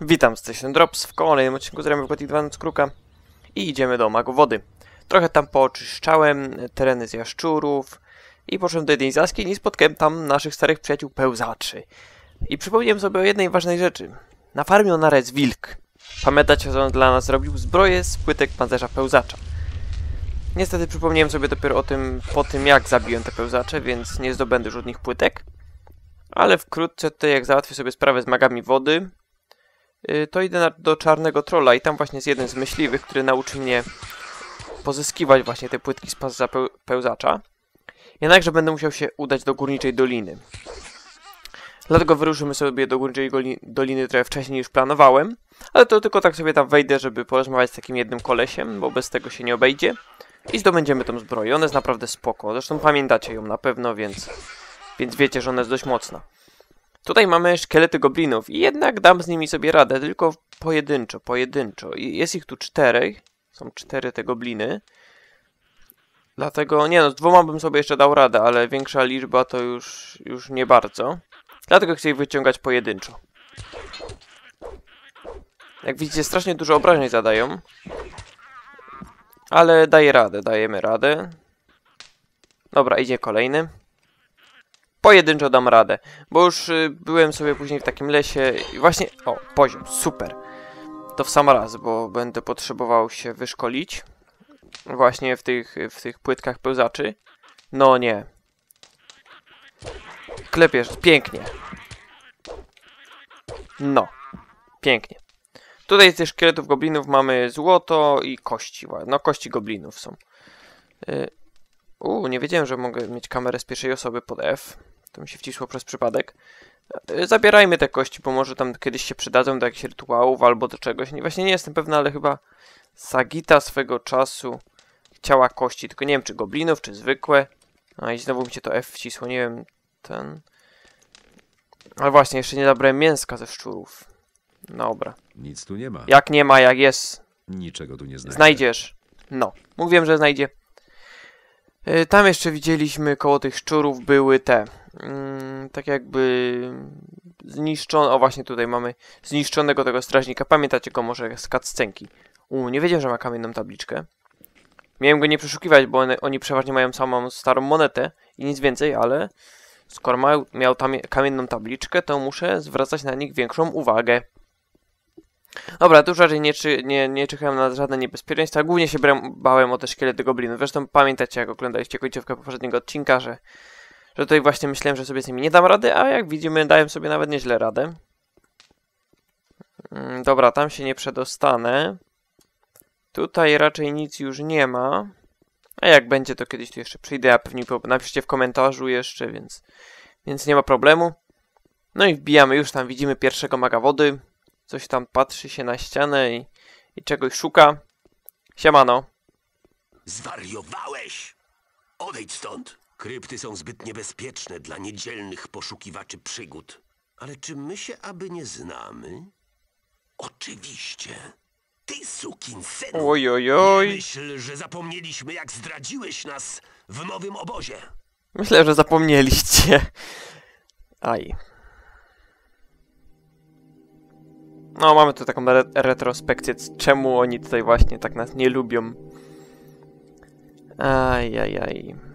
Witam, z strony Drops w kolejnym odcinku z Gothic 2 Noc Kruka i idziemy do Magu Wody. Trochę tam pooczyszczałem tereny z jaszczurów i poszedłem do jednej z jaskiń i spotkałem tam naszych starych przyjaciół pełzaczy. I przypomniałem sobie o jednej ważnej rzeczy. Na farmie Onara jest wilk. Pamiętacie, że on dla nas robił zbroję z płytek pancerza pełzacza. Niestety przypomniałem sobie dopiero o tym po tym, jak zabiłem te pełzacze, więc nie zdobędę żadnych płytek. Ale wkrótce tutaj, jak załatwię sobie sprawę z magami wody, to idę na, do czarnego trolla i tam właśnie jest jeden z myśliwych, który nauczy mnie pozyskiwać właśnie te płytki z pasa peł pełzacza. Jednakże będę musiał się udać do Górniczej Doliny. Dlatego wyruszymy sobie do Górniczej Doliny trochę wcześniej niż planowałem. Ale to tylko tak sobie tam wejdę, żeby porozmawiać z takim jednym kolesiem, bo bez tego się nie obejdzie. I zdobędziemy tą zbroję. Ona jest naprawdę spoko. Zresztą pamiętacie ją na pewno, więc, więc wiecie, że ona jest dość mocna. Tutaj mamy szkielety goblinów i jednak dam z nimi sobie radę, tylko pojedynczo, pojedynczo. I jest ich tu czterech. Są cztery te gobliny. Dlatego, nie no, z dwoma bym sobie jeszcze dał radę, ale większa liczba to już, już nie bardzo. Dlatego chcę ich wyciągać pojedynczo. Jak widzicie, strasznie dużo obrażeń zadają. Ale daje radę, dajemy radę. Dobra, idzie kolejny. Pojedynczo dam radę, bo już y, byłem sobie później w takim lesie i właśnie... O, poziom, super. To w sam raz, bo będę potrzebował się wyszkolić. Właśnie w tych, w tych płytkach pełzaczy. No nie. Klepiesz, pięknie. No, pięknie. Tutaj z tych szkieletów goblinów mamy złoto i kości. No, kości goblinów są. Y, Uuu, nie wiedziałem, że mogę mieć kamerę z pierwszej osoby pod F. To mi się wcisło przez przypadek. Y, Zabierajmy te kości, bo może tam kiedyś się przydadzą do jakichś rytuałów albo do czegoś. Nie, właśnie nie jestem pewny, ale chyba Sagita swego czasu chciała kości, tylko nie wiem czy goblinów, czy zwykłe. A i znowu mi się to F wcisło, nie wiem, ten... Ale właśnie, jeszcze nie zabrałem mięska ze szczurów. Dobra. Nic tu nie ma. Jak nie ma, jak jest, Niczego tu nie znajdę. Znajdziesz. No, mówiłem, że znajdzie. Y, Tam jeszcze widzieliśmy koło tych szczurów były te. Mm, tak jakby zniszczone. O, właśnie tutaj mamy zniszczonego tego strażnika. Pamiętacie go może z cutscenki. U, nie wiedziałem, że ma kamienną tabliczkę. Miałem go nie przeszukiwać, bo one, oni przeważnie mają samą starą monetę i nic więcej, ale skoro ma, miał tam kamienną tabliczkę, to muszę zwracać na nich większą uwagę. Dobra, tu już raczej nie, nie, nie czekałem na żadne niebezpieczeństwa. Głównie się bałem o te szkielety goblinów. Zresztą pamiętacie, jak oglądaliście końcówkę poprzedniego odcinka, że, że tutaj właśnie myślałem, że sobie z nimi nie dam rady, a jak widzimy, dałem sobie nawet nieźle radę. Mm, Dobra, tam się nie przedostanę. Tutaj raczej nic już nie ma. A jak będzie, to kiedyś tu jeszcze przyjdę, a pewnie napiszcie w komentarzu jeszcze, więc, więc nie ma problemu. No i wbijamy, już tam widzimy pierwszego maga wody. Coś tam patrzy się na ścianę i, i czegoś szuka. Siemano. Zwariowałeś! Odejdź stąd! Krypty są zbyt niebezpieczne dla niedzielnych poszukiwaczy przygód. Ale czy my się aby nie znamy? Oczywiście. Ty, sukinsynu! Oj, oj, Nie oj. myśl, że zapomnieliśmy, jak zdradziłeś nas w nowym obozie. Myślę, że zapomnieliście. Aj. No, mamy tu taką re retrospekcję, czemu oni tutaj właśnie tak nas nie lubią. Aj, aj, aj.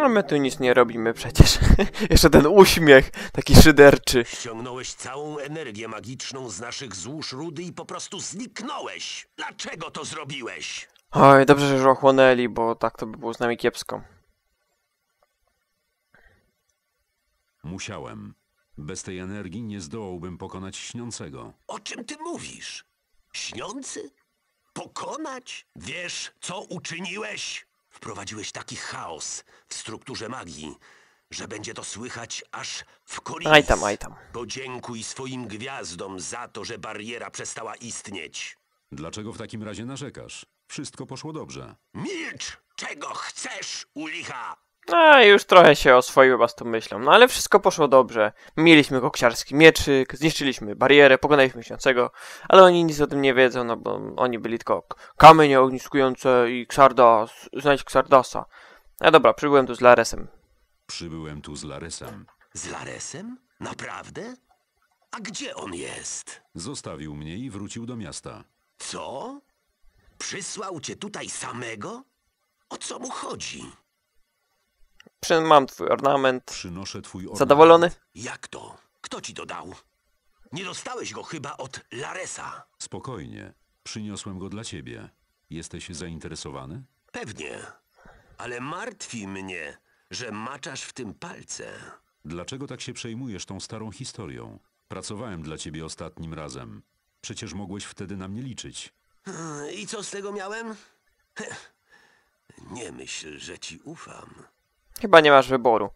No, my tu nic nie robimy przecież. Jeszcze ten uśmiech, taki szyderczy. Ściągnąłeś całą energię magiczną z naszych złóż rudy i po prostu zniknąłeś. Dlaczego to zrobiłeś? Oj, dobrze, że już ochłonęli, bo tak to by było z nami kiepsko. Musiałem. Bez tej energii nie zdołałbym pokonać śniącego. O czym ty mówisz? Śniący? Pokonać? Wiesz, co uczyniłeś? Wprowadziłeś taki chaos w strukturze magii, że będzie to słychać aż w Korinis. Aj tam, aj tam. Podziękuj swoim gwiazdom za to, że bariera przestała istnieć. Dlaczego w takim razie narzekasz? Wszystko poszło dobrze. Milcz! Czego chcesz, u licha? A, już trochę się oswoiły was tą myślą. No ale wszystko poszło dobrze. Mieliśmy koksiarski mieczyk, zniszczyliśmy barierę, pokonaliśmy śniącego, ale oni nic o tym nie wiedzą, no bo oni byli tylko kamienie ogniskujące i Xardas, znajdź Xardasa. No dobra, przybyłem tu z Laresem. Przybyłem tu z Laresem. Z Laresem? Naprawdę? A gdzie on jest? Zostawił mnie i wrócił do miasta. Co? Przysłał cię tutaj samego? O co mu chodzi? Przy, mam twój ornament. Przynoszę twój ornament. Zadowolony? Jak to? Kto ci to dał? Nie dostałeś go chyba od Laresa. Spokojnie. Przyniosłem go dla ciebie. Jesteś zainteresowany? Pewnie. Ale martwi mnie, że maczasz w tym palce. Dlaczego tak się przejmujesz tą starą historią? Pracowałem dla ciebie ostatnim razem. Przecież mogłeś wtedy na mnie liczyć. I co z tego miałem? Heh. Nie myśl, że ci ufam. Chyba nie masz wyboru.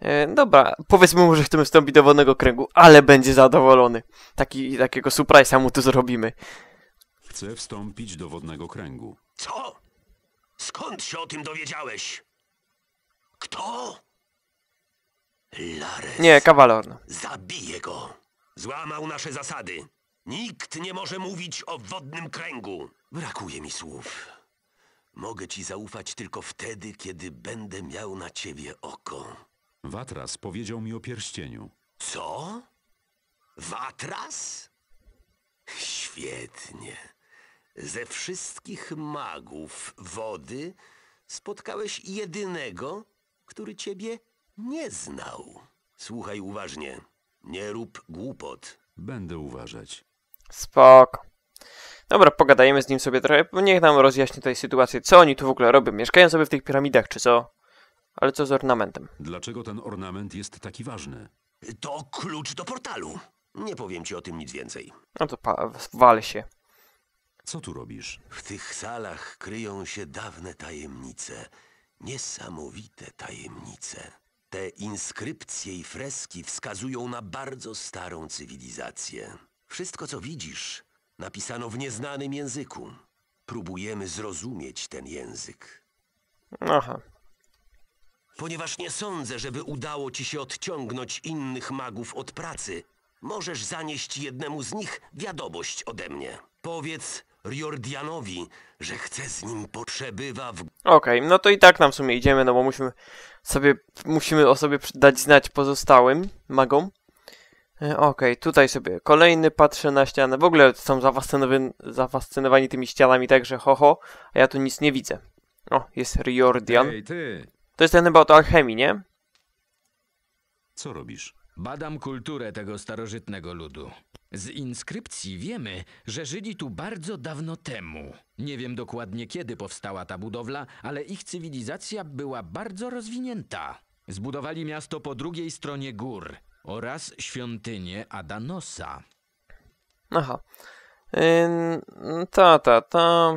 E, dobra, powiedzmy mu, że chcemy wstąpić do wolnego kręgu, ale będzie zadowolony. Taki, takiego surprise'a mu tu zrobimy. Chcę wstąpić do wodnego kręgu. Co? Skąd się o tym dowiedziałeś? Kto? Lares. Nie, kawalorno. Zabiję go. Złamał nasze zasady. Nikt nie może mówić o wodnym kręgu. Brakuje mi słów. Mogę ci zaufać tylko wtedy, kiedy będę miał na ciebie oko. Watras powiedział mi o pierścieniu. Co? Watras? Świetnie. Ze wszystkich magów wody spotkałeś jedynego, który ciebie nie znał. Słuchaj uważnie. Nie rób głupot. Będę uważać. Spoko. Dobra, pogadajmy z nim sobie trochę. Niech nam rozjaśni tutaj sytuację, co oni tu w ogóle robią. Mieszkają sobie w tych piramidach, czy co? Ale co z ornamentem? Dlaczego ten ornament jest taki ważny? To klucz do portalu. Nie powiem ci o tym nic więcej. No to pa, wal się. Co tu robisz? W tych salach kryją się dawne tajemnice. Niesamowite tajemnice. Te inskrypcje i freski wskazują na bardzo starą cywilizację. Wszystko, co widzisz, napisano w nieznanym języku. Próbujemy zrozumieć ten język. Aha. Ponieważ nie sądzę, żeby udało ci się odciągnąć innych magów od pracy, możesz zanieść jednemu z nich wiadomość ode mnie. Powiedz Riordianowi, że chcę z nim poprzebywa w Okej, no to i tak nam w sumie idziemy, no bo musimy sobie, musimy o sobie dać znać pozostałym magom. E, Okej, tutaj sobie kolejny patrzę na ścianę. W ogóle są zafascynowani, zafascynowani tymi ścianami, także ho ho, a ja tu nic nie widzę. O, jest Riordian. Ej, ty! To jest ten chyba od alchemii, nie? Co robisz? Badam kulturę tego starożytnego ludu. Z inskrypcji wiemy, że żyli tu bardzo dawno temu. Nie wiem dokładnie kiedy powstała ta budowla, ale ich cywilizacja była bardzo rozwinięta. Zbudowali miasto po drugiej stronie gór oraz świątynię Adanosa. Aha. Ym, ta, ta, ta.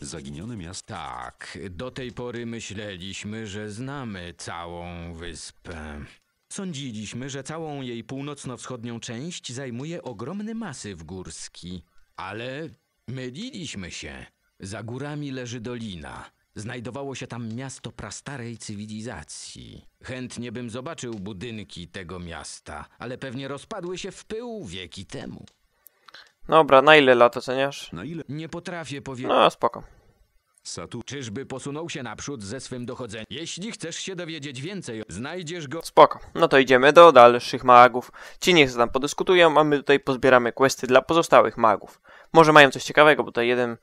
Zaginione miasto? Tak, do tej pory myśleliśmy, że znamy całą wyspę. Sądziliśmy, że całą jej północno-wschodnią część zajmuje ogromny masyw górski. Ale myliliśmy się. Za górami leży dolina. Znajdowało się tam miasto prastarej cywilizacji. Chętnie bym zobaczył budynki tego miasta, ale pewnie rozpadły się w pył wieki temu. Dobra, na ile lat oceniasz? Na ile? Nie potrafię powiedzieć. No, spoko. Satu... Czyżby posunął się naprzód ze swym dochodzeniem? Jeśli chcesz się dowiedzieć więcej, znajdziesz go Spoko. No to idziemy do dalszych magów. Ci niech tam podyskutują, a my tutaj pozbieramy questy dla pozostałych magów. Może mają coś ciekawego, bo tutaj jeden,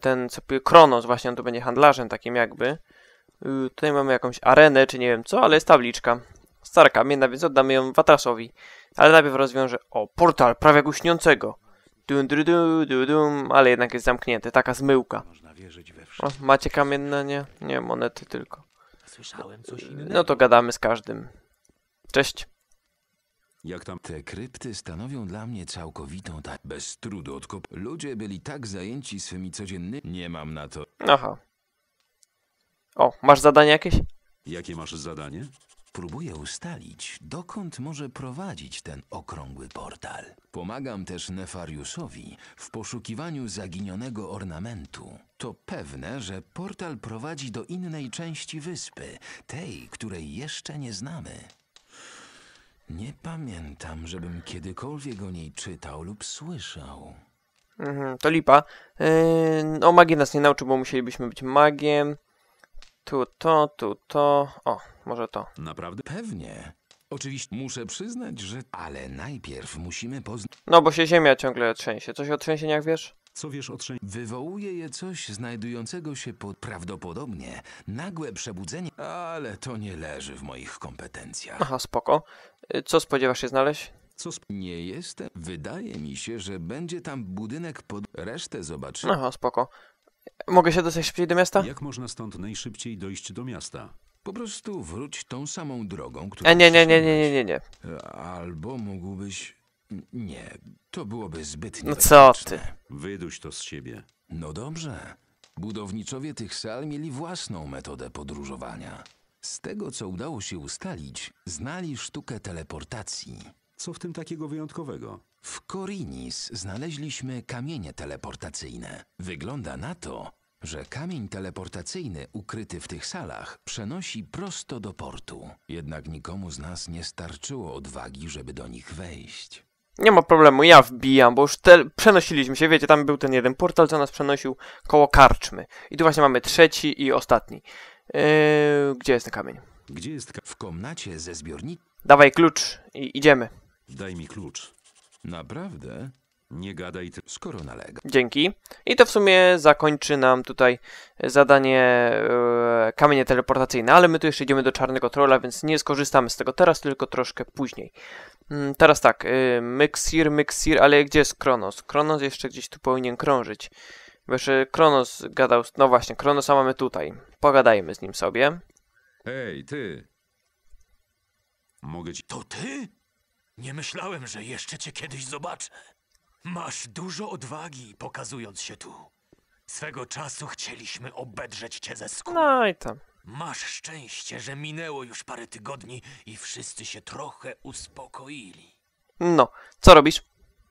ten co Kronos właśnie on tu będzie handlarzem takim jakby. Y, Tutaj mamy jakąś arenę, czy nie wiem co, ale jest tabliczka. Stara kamienna, więc oddamy ją Watrasowi. Ale najpierw rozwiążę... O, portal prawie jak u śniącego. Dun, dun, dun, dun, dun, ale jednak jest zamknięty, taka zmyłka. O, macie kamienne? Nie? Nie, monety tylko. Słyszałem coś innego. No to gadamy z każdym. Cześć. Jak tam? Te krypty stanowią dla mnie całkowitą tak bez trudu odkop. Ludzie byli tak zajęci swymi codziennymi. Nie mam na to. Aha. O, masz zadanie jakieś? Jakie masz zadanie? Próbuję ustalić, dokąd może prowadzić ten okrągły portal. Pomagam też Nefariusowi w poszukiwaniu zaginionego ornamentu. To pewne, że portal prowadzi do innej części wyspy, tej, której jeszcze nie znamy. Nie pamiętam, żebym kiedykolwiek o niej czytał lub słyszał. Mhm, to lipa. Yy, o magii nas nie nauczył, bo musielibyśmy być magiem. Tu to, tu to. O, może to. Naprawdę? Pewnie. Oczywiście muszę przyznać, że. Ale najpierw musimy poznać. No, bo się ziemia ciągle trzęsie. Coś o trzęsieniach wiesz? Co wiesz o trzęsieniu? Wywołuje je coś znajdującego się pod prawdopodobnie nagłe przebudzenie, ale to nie leży w moich kompetencjach. Aha, spoko. Yy, co spodziewasz się znaleźć? Co sp- Nie jestem. Wydaje mi się, że będzie tam budynek pod. Resztę zobaczymy. Aha, spoko. Mogę się dostać szybciej do miasta? Jak można stąd najszybciej dojść do miasta? Po prostu wróć tą samą drogą, którą. E, nie, nie, nie, nie, nie, nie, nie. Albo mógłbyś. Nie, to byłoby zbyt No co niebezpieczne. Wyduś to z siebie. No dobrze. Budowniczowie tych sal mieli własną metodę podróżowania. Z tego, co udało się ustalić, znali sztukę teleportacji. Co w tym takiego wyjątkowego? W Korinis znaleźliśmy kamienie teleportacyjne. Wygląda na to, że kamień teleportacyjny ukryty w tych salach przenosi prosto do portu. Jednak nikomu z nas nie starczyło odwagi, żeby do nich wejść. Nie ma problemu, ja wbijam, bo już te, przenosiliśmy się, wiecie, tam był ten jeden portal, co nas przenosił koło karczmy. I tu właśnie mamy trzeci i ostatni. Yy, gdzie jest ten kamień? Gdzie jest ka- W komnacie ze zbiornikiem. Dawaj klucz i idziemy. Daj mi klucz. Naprawdę? Nie gadaj. Skoro nalega. Dzięki. I to w sumie zakończy nam tutaj zadanie e, kamienie teleportacyjne, ale my tu jeszcze idziemy do czarnego trolla, więc nie skorzystamy z tego teraz, tylko troszkę później. Mm, teraz tak, y, Myxir, Myxir, ale gdzie jest Kronos? Kronos jeszcze gdzieś tu powinien krążyć. Bo jeszcze Kronos gadał, no właśnie, Kronosa mamy tutaj. Pogadajmy z nim sobie. Hej, ty! Mogę ci... To ty? Nie myślałem, że jeszcze cię kiedyś zobaczę. Masz dużo odwagi, pokazując się tu. Swego czasu chcieliśmy obedrzeć cię ze skóry. No i tam. Masz szczęście, że minęło już parę tygodni i wszyscy się trochę uspokoili. No, co robisz?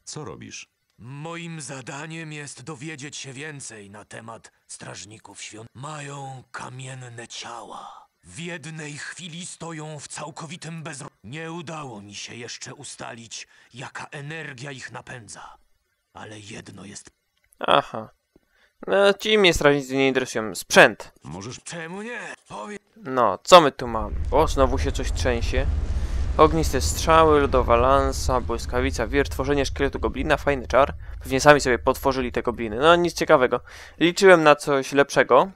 Co robisz? Moim zadaniem jest dowiedzieć się więcej na temat strażników świąt. Mają kamienne ciała. W jednej chwili stoją w całkowitym bezro... Nie udało mi się jeszcze ustalić, jaka energia ich napędza. Ale jedno jest... Aha. No, ci mnie strażnicy nie interesują. Sprzęt. Możesz... Czemu nie? Powiedz... No, co my tu mamy? O, znowu się coś trzęsie. Ogniste strzały, lodowa lansa, błyskawica, wir, tworzenie szkieletu goblina, fajny czar. Pewnie sami sobie potworzyli te gobliny. No, nic ciekawego. Liczyłem na coś lepszego.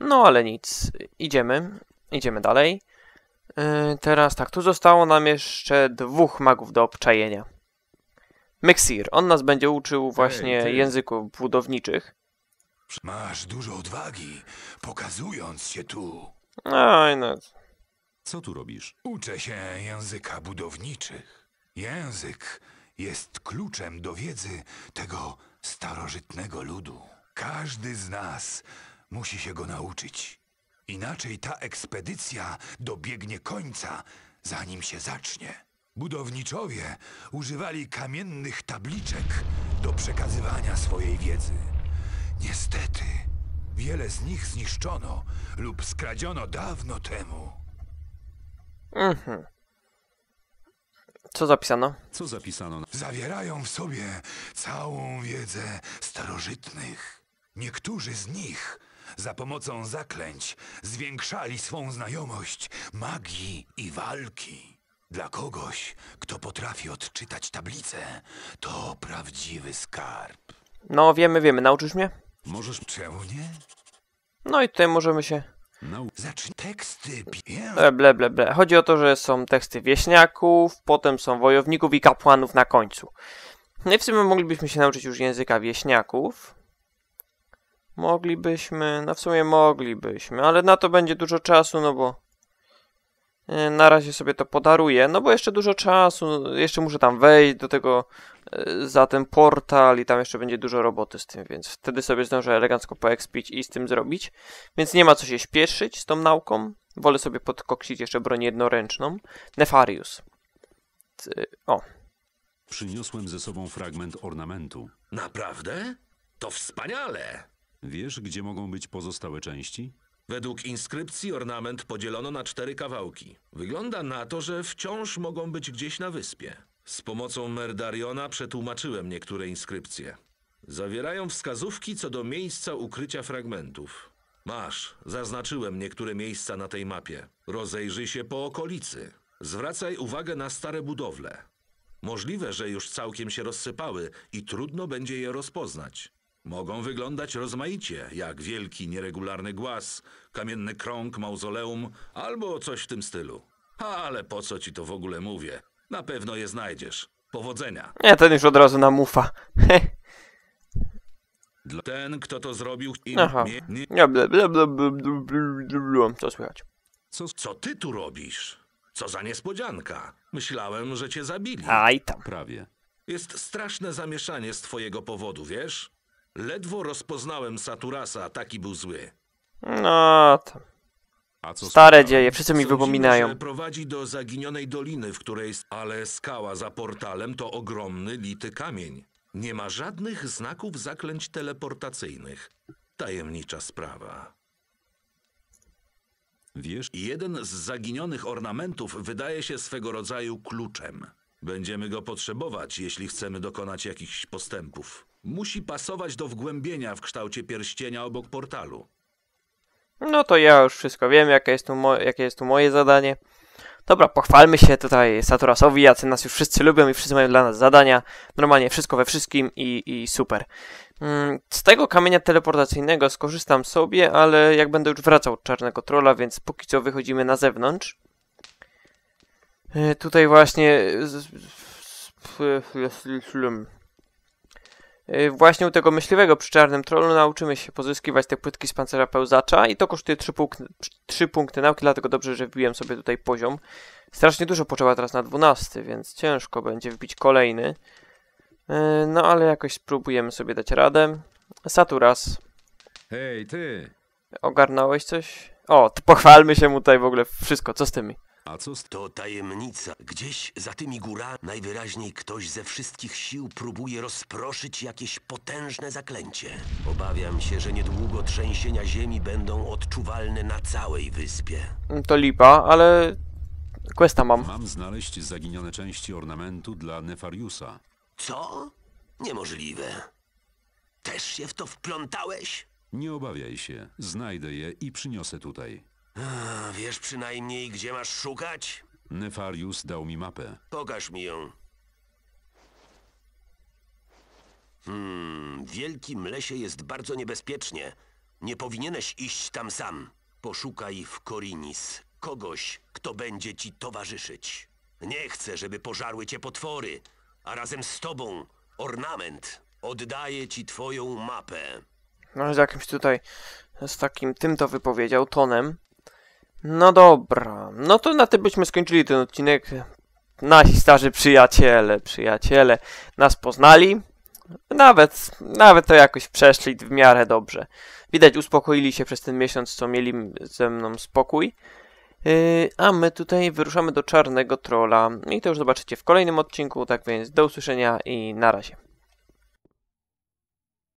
No, ale nic. Idziemy. Idziemy dalej. Yy, teraz tak, tu zostało nam jeszcze dwóch magów do obczajenia. Myxir, on nas będzie uczył właśnie ty. języków budowniczych. Masz dużo odwagi, pokazując się tu. Oj, no, Co tu robisz? Uczę się języka budowniczych. Język jest kluczem do wiedzy tego starożytnego ludu. Każdy z nas musi się go nauczyć. Inaczej ta ekspedycja dobiegnie końca, zanim się zacznie. Budowniczowie używali kamiennych tabliczek do przekazywania swojej wiedzy. Niestety, wiele z nich zniszczono lub skradziono dawno temu. Mhm. Co zapisano? Co zapisano. Zawierają w sobie całą wiedzę starożytnych. Niektórzy z nich za pomocą zaklęć zwiększali swą znajomość magii i walki. Dla kogoś, kto potrafi odczytać tablicę, to prawdziwy skarb. No, wiemy, wiemy. Nauczysz mnie? Możesz... Czemu nie? No i tutaj możemy się... Nau... Zacznij teksty. Ble, ble, ble, ble. Chodzi o to, że są teksty wieśniaków, potem są wojowników i kapłanów na końcu. No i w sumie moglibyśmy się nauczyć już języka wieśniaków. Moglibyśmy, no w sumie moglibyśmy, ale na to będzie dużo czasu, no bo na razie sobie to podaruję, no bo jeszcze dużo czasu, jeszcze muszę tam wejść do tego e, za ten portal i tam jeszcze będzie dużo roboty z tym, więc wtedy sobie zdążę elegancko poekspić i z tym zrobić. Więc nie ma co się śpieszyć z tą nauką. Wolę sobie podkoksić jeszcze broń jednoręczną. Nefarius. O, Przyniosłem ze sobą fragment ornamentu. Naprawdę? To wspaniale! Wiesz, gdzie mogą być pozostałe części? Według inskrypcji ornament podzielono na cztery kawałki. Wygląda na to, że wciąż mogą być gdzieś na wyspie. Z pomocą Merdariona przetłumaczyłem niektóre inskrypcje. Zawierają wskazówki co do miejsca ukrycia fragmentów. Masz, zaznaczyłem niektóre miejsca na tej mapie. Rozejrzyj się po okolicy. Zwracaj uwagę na stare budowle. Możliwe, że już całkiem się rozsypały i trudno będzie je rozpoznać. Mogą wyglądać rozmaicie, jak wielki, nieregularny głaz, kamienny krąg, mauzoleum albo coś w tym stylu. Ale po co ci to w ogóle mówię? Na pewno je znajdziesz. Powodzenia. Nie, ten już od razu nam ufa. ten, kto to zrobił... Aha. Nie, nie. Co słychać? Co, co ty tu robisz? Co za niespodzianka. Myślałem, że cię zabili. Aj tam. Prawie. Jest straszne zamieszanie z twojego powodu, wiesz? Ledwo rozpoznałem Saturasa, taki był zły. No, tam. A co Stare dzieje, wszyscy mi Sądzimy, wypominają. prowadzi do zaginionej doliny, w której... Ale skała za portalem to ogromny, lity kamień. Nie ma żadnych znaków zaklęć teleportacyjnych. Tajemnicza sprawa. Wiesz, Jeden z zaginionych ornamentów wydaje się swego rodzaju kluczem. Będziemy go potrzebować, jeśli chcemy dokonać jakichś postępów. Musi pasować do wgłębienia w kształcie pierścienia obok portalu. No to ja już wszystko wiem, jakie jest tu, jakie jest tu moje zadanie. Dobra, pochwalmy się tutaj Saturasowi, jacy nas już wszyscy lubią i wszyscy mają dla nas zadania. Normalnie wszystko we wszystkim i, i super. Mm, Z tego kamienia teleportacyjnego skorzystam sobie, ale jak będę już wracał od czarnego trolla, więc póki co wychodzimy na zewnątrz. E, Tutaj właśnie... Y, Właśnie u tego myśliwego przy czarnym trollu nauczymy się pozyskiwać te płytki z pancerza pełzacza i to kosztuje 3, punk 3 punkty nauki, dlatego dobrze, że wbiłem sobie tutaj poziom. Strasznie dużo potrzeba teraz na 12, więc ciężko będzie wbić kolejny. Y, No ale jakoś spróbujemy sobie dać radę. Saturas, Hej, ty! ogarnąłeś coś? O, pochwalmy się mu tutaj w ogóle wszystko, co z tymi? A co z To tajemnica. Gdzieś za tymi górami najwyraźniej ktoś ze wszystkich sił próbuje rozproszyć jakieś potężne zaklęcie. Obawiam się, że niedługo trzęsienia ziemi będą odczuwalne na całej wyspie. To lipa, ale questa mam. Mam znaleźć zaginione części ornamentu dla Nefariusa. Co? Niemożliwe. Też się w to wplątałeś? Nie obawiaj się, znajdę je i przyniosę tutaj. A wiesz przynajmniej, gdzie masz szukać? Nefarius dał mi mapę. Pokaż mi ją. Hmm, w wielkim lesie jest bardzo niebezpiecznie. Nie powinieneś iść tam sam. Poszukaj w Korinis kogoś, kto będzie ci towarzyszyć. Nie chcę, żeby pożarły cię potwory, a razem z tobą ornament. Oddaję ci twoją mapę. No, z jakimś tutaj, z takim tym to wypowiedział, tonem. No dobra, no to na tym byśmy skończyli ten odcinek. Nasi starzy przyjaciele, przyjaciele nas poznali. Nawet, nawet to jakoś przeszli w miarę dobrze. Widać, uspokoili się przez ten miesiąc, co mieli ze mną spokój. Yy, a my tutaj wyruszamy do czarnego trola. I to już zobaczycie w kolejnym odcinku. Tak więc do usłyszenia i na razie.